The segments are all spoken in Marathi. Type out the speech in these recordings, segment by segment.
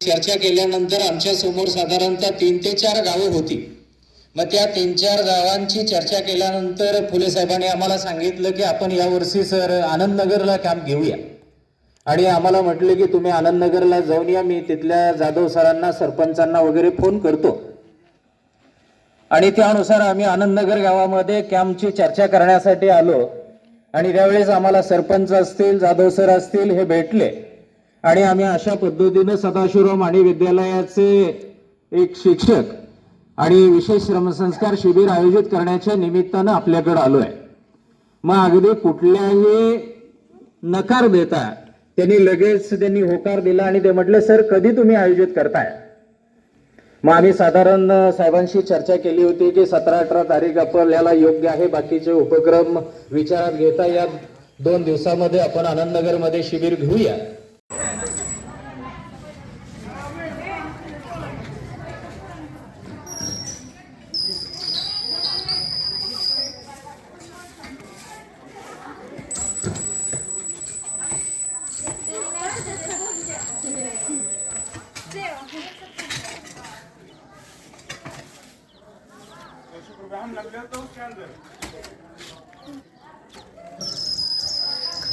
चर्चा केल्यानंतर आमच्यासमोर साधारणतः तीन ते चार गावे होती. मग त्या तीन चार गावांची चर्चा केल्यानंतर फुले साहेबांनी आम्हाला सांगितलं की आपण यावर्षी सर आनंदनगरला कॅम्प घेऊया. आणि आम्हाला म्हटले की तुम्ही आनंदनगरला जाऊन या मी तिथल्या जाधव सरांना सरपंचांना वगैरे फोन करतो. आणि त्यानुसार आम्ही आनंदनगर गावामध्ये कॅम्पची चर्चा करण्यासाठी आलो. आणि त्यावेळेस आम्हाला सरपंच असतील जाधव सर असतील हे भेटले. आणि आम्ही अशा पद्धतीनं सदाशिवराव माने विद्यालयाचे एक शिक्षक आणि विशेष श्रमसंस्कार शिबिर आयोजित करण्याच्या निमित्तानं आपल्याकडे आहे मग अगदी कुठल्याही नकार देता त्यांनी लगेच त्यांनी होकार दिला आणि ते म्हटलं सर कधी तुम्ही आयोजित करताय? मग आम्ही साधारण साहेबांशी चर्चा केली होती की सतरा अठरा तारीख आपल्याला योग्य आहे बाकीचे उपक्रम विचारात घेता या दोन दिवसामध्ये आपण आनंदनगरमध्ये शिबिर घेऊया.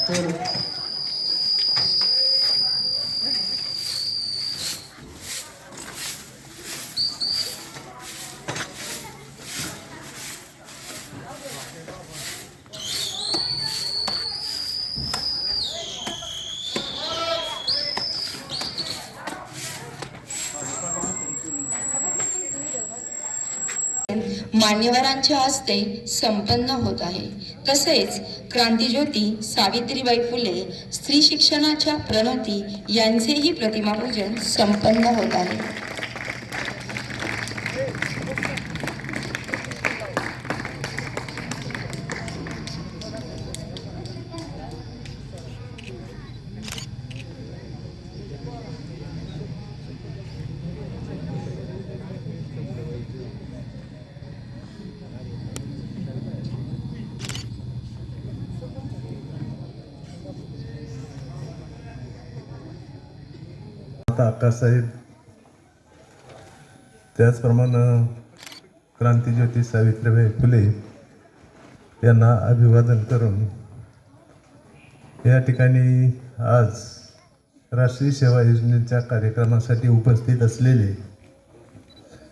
तर मान्यवरांच्या हस्ते संपन्न होत आहे. तसेच क्रांतीज्योती सावित्रीबाई फुले स्त्री शिक्षणाच्या प्रणती यांचेही प्रतिमापूजन संपन्न होत आहे. आता आकाशसाहेब त्याचप्रमाणे क्रांतीज्योती सावित्रीबाई फुले यांना अभिवादन करून या ठिकाणी आज राष्ट्रीय सेवा योजनेच्या कार्यक्रमासाठी उपस्थित असलेले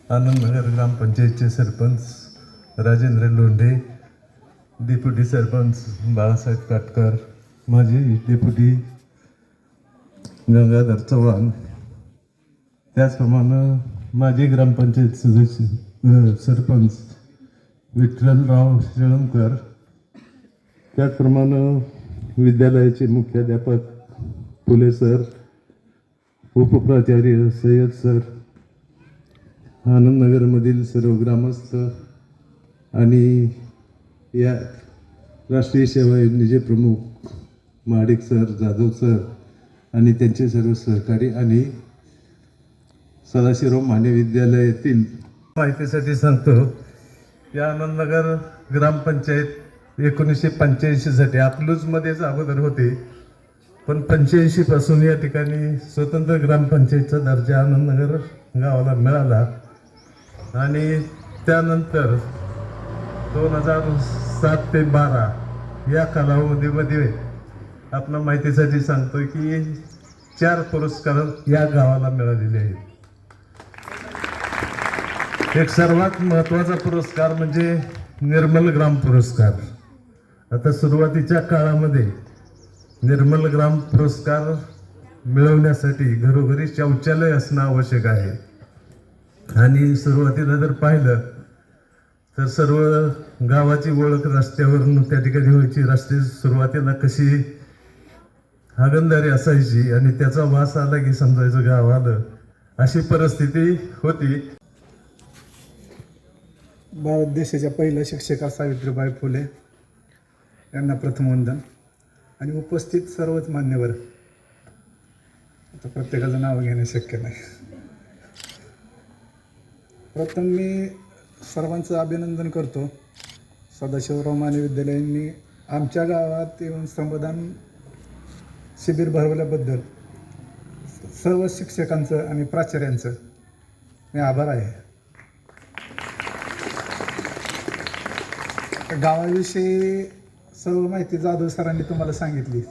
आनंदनगर ग्रामपंचायतचे सरपंच राजेंद्र लोंढे डेप्युटी सरपंच बाळासाहेब काटकर माजी डेप्युटी गंगाधर चव्हाण त्याचप्रमाणे माजी ग्रामपंचायत सदस्य सरपंच विठ्ठलराव शेळमकर त्याचप्रमाणे विद्यालयाचे मुख्याध्यापक फुले सर उपप्राचार्य सय्यद सर आनंदनगरमधील सर्व ग्रामस्थ आणि या राष्ट्रीय सेवा योजनेचे प्रमुख महाडिक सर जाधव सर आणि त्यांचे सर्व सहकारी आणि सदाशिवराव माने विद्यालयातील माहितीसाठी सांगतो या आनंदनगर ग्रामपंचायत एकोणीसशे पंच्याऐंशीसाठी अकलूजमध्येच अगोदर होते. पण पंच्याऐंशीपासून या ठिकाणी स्वतंत्र ग्रामपंचायतचा दर्जा आनंदनगर गावाला मिळाला. आणि त्यानंतर दोन हजार सात ते बारा या कालावधीमध्ये आपल्या माहितीसाठी सांगतो की चार पुरस्कार या गावाला मिळालेले आहेत. एक सर्वात महत्त्वाचा पुरस्कार म्हणजे निर्मल ग्राम पुरस्कार. आता सुरुवातीच्या काळामध्ये निर्मल ग्राम पुरस्कार मिळवण्यासाठी घरोघरी शौचालय असणं आवश्यक आहे. आणि सुरुवातीला जर पाहिलं तर सर्व गावाची ओळख रस्त्यावरून त्या ठिकाणी व्हायची. रस्ते सुरुवातीला कशी हागंदारी असायची आणि त्याचा वास आला की समजायचं गाव आलं अशी परिस्थिती होती. भारत देशाच्या पहिल्या शिक्षिका सावित्रीबाई फुले यांना प्रथम वंदन. आणि उपस्थित सर्वच मान्यवर. आता प्रत्येकाचं नाव घेणे शक्य नाही. प्रथम मी सर्वांचं अभिनंदन करतो. सदाशिवराव माने विद्यालयांनी आमच्या गावात येऊन संविधान शिबिर भरवल्याबद्दल सर्व शिक्षकांचं आणि प्राचार्यांचं मी आभार आहे. गावाविषयी सर्व माहिती जाधव सरांनी तुम्हाला सांगितली.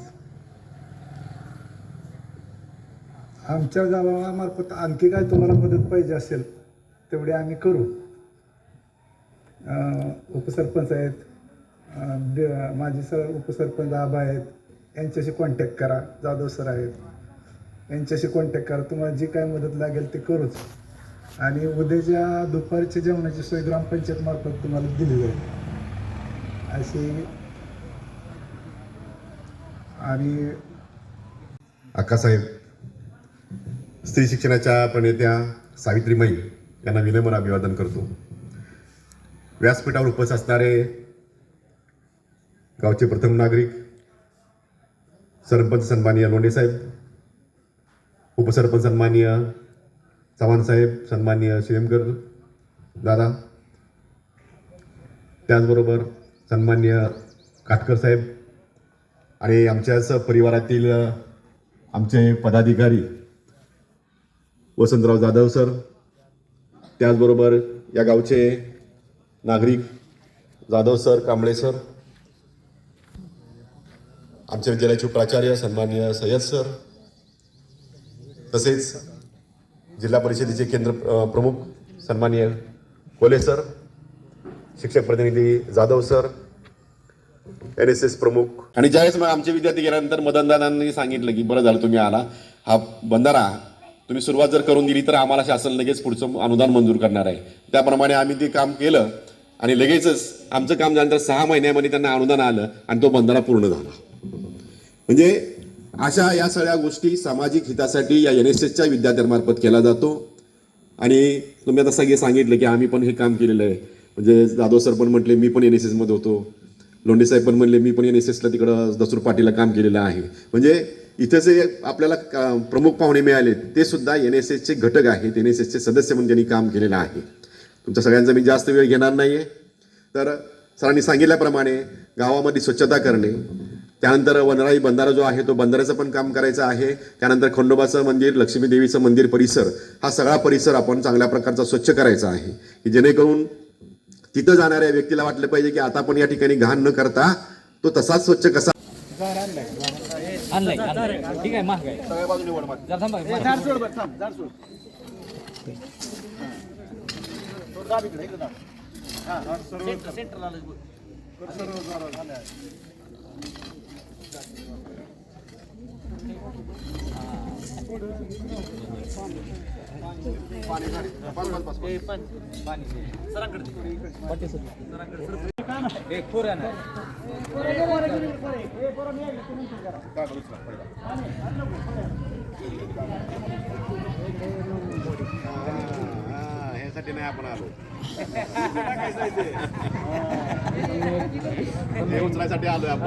आमच्या गावामार्फत आणखी काय तुम्हाला मदत पाहिजे असेल तेवढी आम्ही करू. उपसरपंच आहेत माझे सर उपसरपंच आबा आहेत यांच्याशी कॉन्टॅक्ट करा जाधव सर आहेत. यांच्याशी कॉन्टॅक्ट करा तुम्हाला जी काय मदत लागेल ते करूच. आणि उद्याच्या दुपारच्या जेवणाची सोय ग्रामपंचायतमार्फत तुम्हाला दिली जाईल. असे आणि अक्कासाहेब स्त्री शिक्षणाच्या प्रणेत्या सावित्रीमयी यांना विनम्र अभिवादन करतो. व्यासपीठावर उपस्थित असणारे गावचे प्रथम नागरिक सरपंच सन्माननीय लोंढे साहेब उपसरपंच सन्माननीय चव्हाण साहेब सन्माननीय शिवेमकर दादा त्याचबरोबर सन्मान्य काटकर साहेब आणि आमच्याच परिवारातील आमचे पदाधिकारी वसंतराव जाधव सर त्याचबरोबर या गावचे नागरिक जाधव सर कांबळे सर आमच्या विद्यालयाचे प्राचार्य सन्मान्य सय्यद सर तसेच जिल्हा परिषदेचे केंद्र प्रमुख सन्मान्य कोले सर शिक्षक प्रतिनिधी Jadhav sir N S S प्रमुख. आणि ज्यावेळेस मग आमचे विद्यार्थी गेल्यानंतर मदनदादांनी सांगितलं की बरं झालं तुम्ही आला. हा बंधारा तुम्ही सुरुवात जर करून दिली तर आम्हाला शासन लगेच पुढचं अनुदान मंजूर करणार आहे. त्याप्रमाणे आम्ही ते काम केलं आणि लगेचच आमचं काम झाल्यानंतर सहा महिन्यामध्ये त्यांना अनुदान आलं आणि तो बंधारा पूर्ण झाला. म्हणजे अशा या सगळ्या गोष्टी सामाजिक हितासाठी या एन एस एसच्या विद्यार्थ्यांमार्फत केला जातो. आणि तुम्ही आता सगळे सांगितलं की आम्ही पण हे काम केलेलं आहे. म्हणजे जाधव सर पण म्हटले मी पण एन एस एसमध्ये होतो. लोंढे साहेब पण म्हणले मी पण एन एस एसला तिकडं दसूर पाटीला काम केलेलं आहे. म्हणजे इथे जे आपल्याला का- प्रमुख पाहुणे मिळाले ते सुद्धा एन एस एसचे घटक आहेत. एन एस एसचे सदस्य म्हणून त्यांनी काम केलेलं आहे. तुमच्या सगळ्यांचा मी जास्त वेळ घेणार नाही आहे तर सरांनी सांगितल्याप्रमाणे गावामध्ये स्वच्छता करणे त्यानंतर वनराई बंधारा जो आहे तो बंधाऱ्याचं पण काम करायचं आहे. त्यानंतर खंडोबाचं मंदिर लक्ष्मी देवीचं मंदिर परिसर हा सगळा परिसर आपण चांगल्या प्रकारचा स्वच्छ करायचा आहे. की जेणेकरून तिथं जाणाऱ्या व्यक्तीला वाटलं पाहिजे की आता पण या ठिकाणी घाण न करता तो तसाच स्वच्छ कसा. ठीक आहे ह्यासाठी नाही आपण आलो हे उचलायसाठी आलोय आपण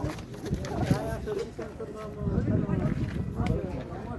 Thank you.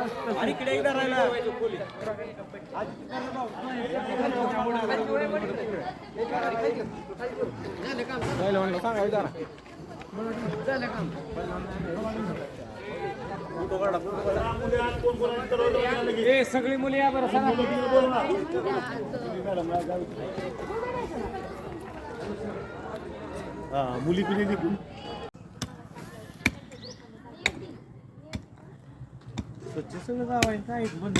आणि इकडे एकदा राहिला. ए सगळी मुली या बरं सांगा मुली पिढी स्वच्छ सगळं गाव आहे काय बंद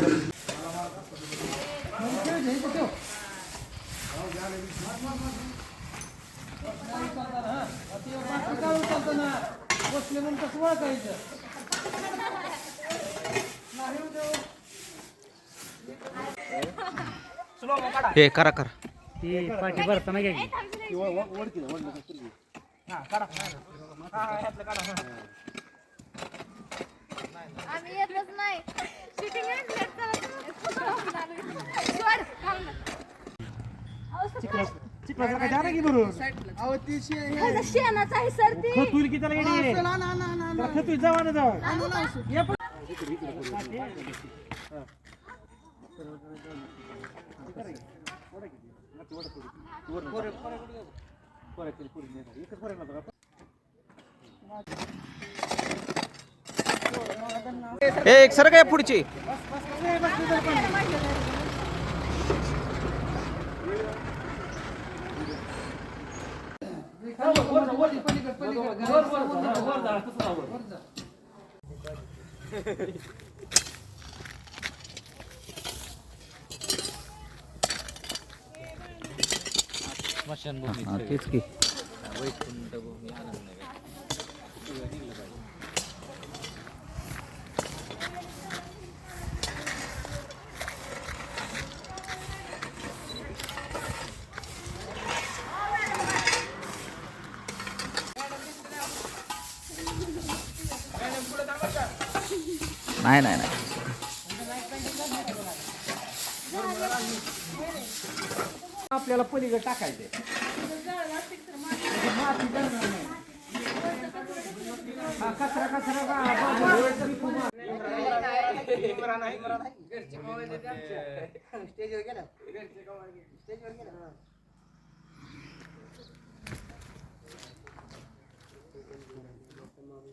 बसले म्हणून कसं ओळखायचं हे करा करा ती पाठी भरताना घ्या की. हा, काढा. हा, हा, यातलं काढा. आम्ही येतच नाही. चिटिंग शेणाचा त्याला येडी ना, ना, ना, ना. खतुल जावा ना ए एक सर काय पुढची. तेच की. नाही नाही नाही. आपल्याला पलीकडे टाकायचे कचरा कचरा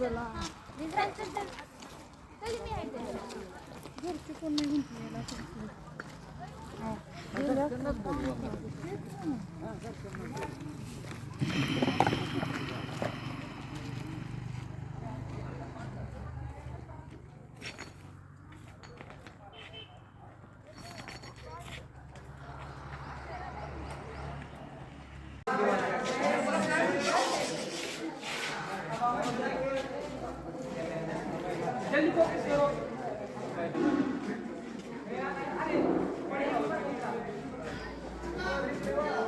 Bela. Dur çık 대박.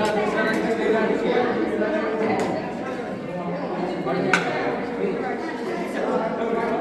Thank you.